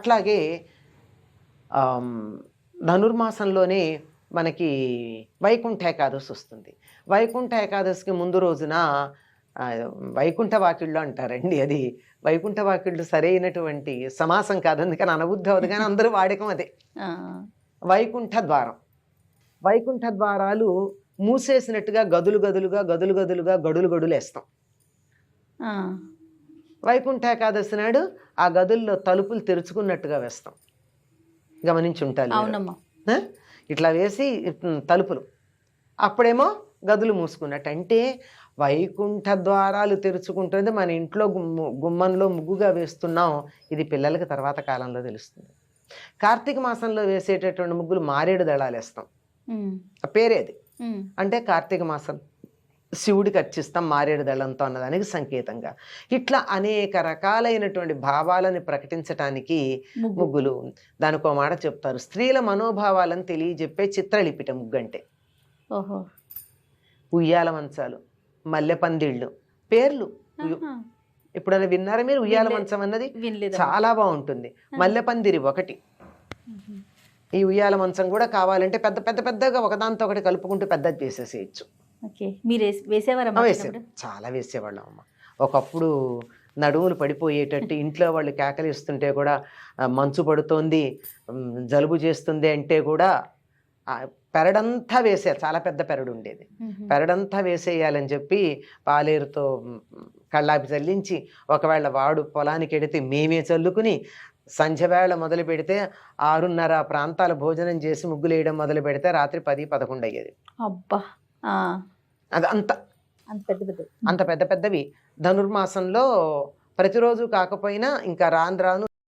అట్లాగే ధనుర్మాసంలోనే మనకి వైకుంఠ ఏకాదశి వస్తుంది. వైకుంఠ ఏకాదశికి ముందు రోజున వైకుంఠ వాకిళ్ళు అంటారండి. అది వైకుంఠ వాకిళ్ళు సరైనటువంటి సమాసం కాదు. అందుకని అనబుద్ధి అవదు కానీ అందరూ వాడకం అదే. వైకుంఠ ద్వారం. వైకుంఠ ద్వారాలు మూసేసినట్టుగా గదులు గదులుగా గదులు గదులుగా గడులు గడులు వేస్తాం వైకుంఠ ఏకాదశి నాడు ఆ గదుల్లో తలుపులు తెరుచుకున్నట్టుగా వేస్తాం. గమనించి ఆ? ఇట్లా వేసి తలుపులు. అప్పుడేమో గదులు మూసుకున్నట్టు. అంటే వైకుంఠ ద్వారాలు తెరుచుకుంటుంది. మన ఇంట్లో గుమ్ము గుమ్మంలో ముగ్గుగా వేస్తున్నాం. ఇది పిల్లలకి తర్వాత కాలంలో తెలుస్తుంది. కార్తీక మాసంలో వేసేటటువంటి ముగ్గులు మారేడు దళాలు వేస్తాం పేరేది. అంటే కార్తీక మాసం. శివుడికి అర్చిస్తాం మారేడు దళంతో అన్నదానికి సంకేతంగా. ఇట్లా అనేక రకాలైనటువంటి భావాలని ప్రకటించటానికి ముగ్గు. ముగ్గులు. దానికో మాట చెప్తారు స్త్రీల మనోభావాలను తెలియజెప్పే చిత్రలిపిట ముగ్గు అంటే ఓహో. ఉయ్యాల మంచాలు మల్లె పందిళ్ళు పేర్లు. ఎప్పుడైనా విన్నారా మీరు ఉయ్యాల. మంచం అన్నది? చాలా బాగుంటుంది. మల్లె పందిరి ఒకటి. ఈ ఉయ్యాల మంచం కూడా కావాలంటే పెద్ద పెద్ద పెద్దగా ఒకదాంతో ఒకటి కలుపుకుంటూ పెద్దది చేసేసేయచ్చు. ఓకే. మీరు? చాలా వేసేవాళ్ళం అమ్మ ఒకప్పుడు నడుములు పడిపోయేటట్టు ఇంట్లో వాళ్ళు కేకలిస్తుంటే కూడా మంచు పడుతోంది జలుబు చేస్తుంది అంటే కూడా పెరడంతా వేసే చాలా పెద్ద పెరడు ఉండేది. పెరడంతా వేసేయాలని చెప్పి పాలేరుతో కళ్ళాపి చల్లించి ఒకవేళ వాడు పొలానికి ఎడితే మేమే చల్లుకుని సంధ్యవేళ మొదలు పెడితే ఆరున్నర ప్రాంతాల భోజనం చేసి ముగ్గులు వేయడం మొదలు పెడితే రాత్రి పది పదకొండు అయ్యేది. అబ్బా! అది అంత అంత పెద్ద పెద్ద అంత పెద్ద పెద్దవి. ధనుర్మాసంలో ప్రతిరోజు కాకపోయినా ఇంకా రాను రాను